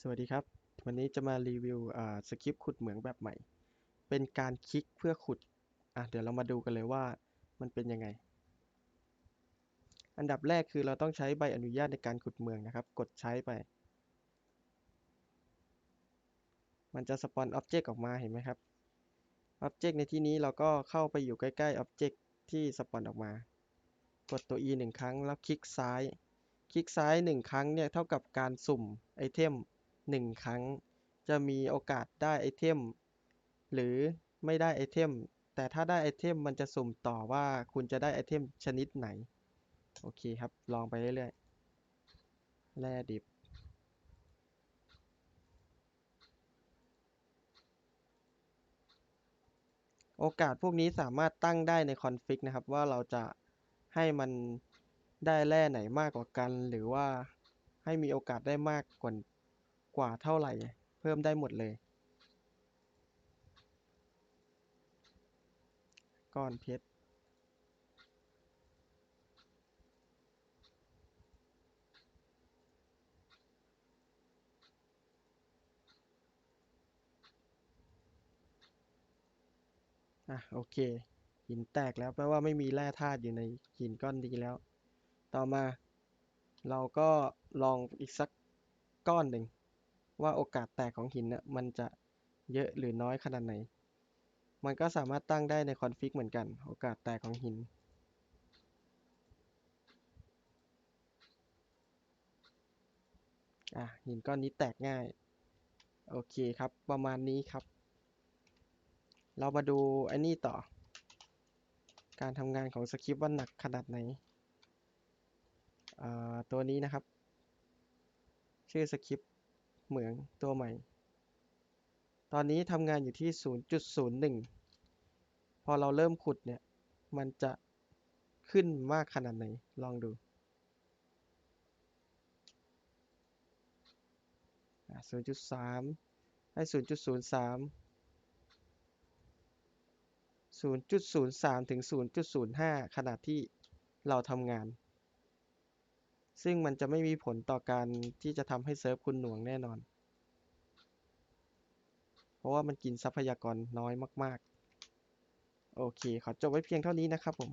สวัสดีครับ วันนี้จะมารีวิวสคริปต์ขุดเหมืองแบบใหม่ เป็นการคลิกเพื่อขุดอะเดี๋ยวเรามาดูกันเลยว่ามันเป็นยังไง อันดับแรกคือเราต้องใช้ใบอนุญาตในการขุดเหมืองนะครับ กดใช้ไป มันจะสปอนอ็อบเจกต์ออกมาเห็นไหมครับอ็อบเจกต์ในที่นี้เราก็เข้าไปอยู่ใกล้ๆอ็อบเจกต์ที่สปอนออกมา กดตัว e หนึ่งครั้งแล้วคลิกซ้าย คลิกซ้ายหนึ่งครั้งเนี่ยเท่ากับการสุ่มไอเทม หนึ่งครั้งจะมีโอกาสได้ไอเทม หรือไม่ได้ไอเทม แต่ถ้าได้ไอเทมมันจะสุ่มต่อว่าคุณจะได้ไอเทมชนิดไหน โอเคครับ ลองไปเรื่อยๆ แร่ดิบ โอกาสพวกนี้สามารถตั้งได้ในคอนฟิกนะครับ ว่าเราจะให้มันได้แร่ไหนมากกว่ากัน หรือว่าให้มีโอกาสได้มากกว่า กว่าเท่าไหร่ เพิ่มได้หมดเลย ก้อนเพชรอะโอเค หินแตกแล้วแปลว่าไม่มีแร่ธาตุอยู่ในหินก้อนนี้แล้ว ต่อมา เราก็ลองอีกสักก้อนหนึ่ง ว่าโอกาสแตกของหินน่ะมันจะเยอะหรือน้อยขนาดไหน มันก็สามารถตั้งได้ในคอนฟิกเหมือนกัน โอกาสแตกของหิน อะหินก้อนนี้แตกง่าย โอเคครับ ประมาณนี้ครับ เรามาดูไอ้นี่ต่อ การทำงานของสคริปต์ว่าหนักขนาดไหนอ่าตัวนี้นะครับ ชื่อสคริปต์ เหมืองตัวใหม่ ตอนนี้ทำงานอยู่ที่ 0.01 พอเราเริ่มขุดเนี่ย มันจะขึ้นมากขนาดไหน ลองดู 0.3 ให้ 0.03 0.03 ถึง 0.05ขณะที่เราทำงาน ซึ่งมันจะไม่มีผลต่อการที่จะทำให้เซิร์ฟคุณหน่วงแน่นอน เพราะว่ามันกินทรัพยากรน้อยมาก ๆ โอเค ขอจบไว้เพียงเท่านี้นะครับผม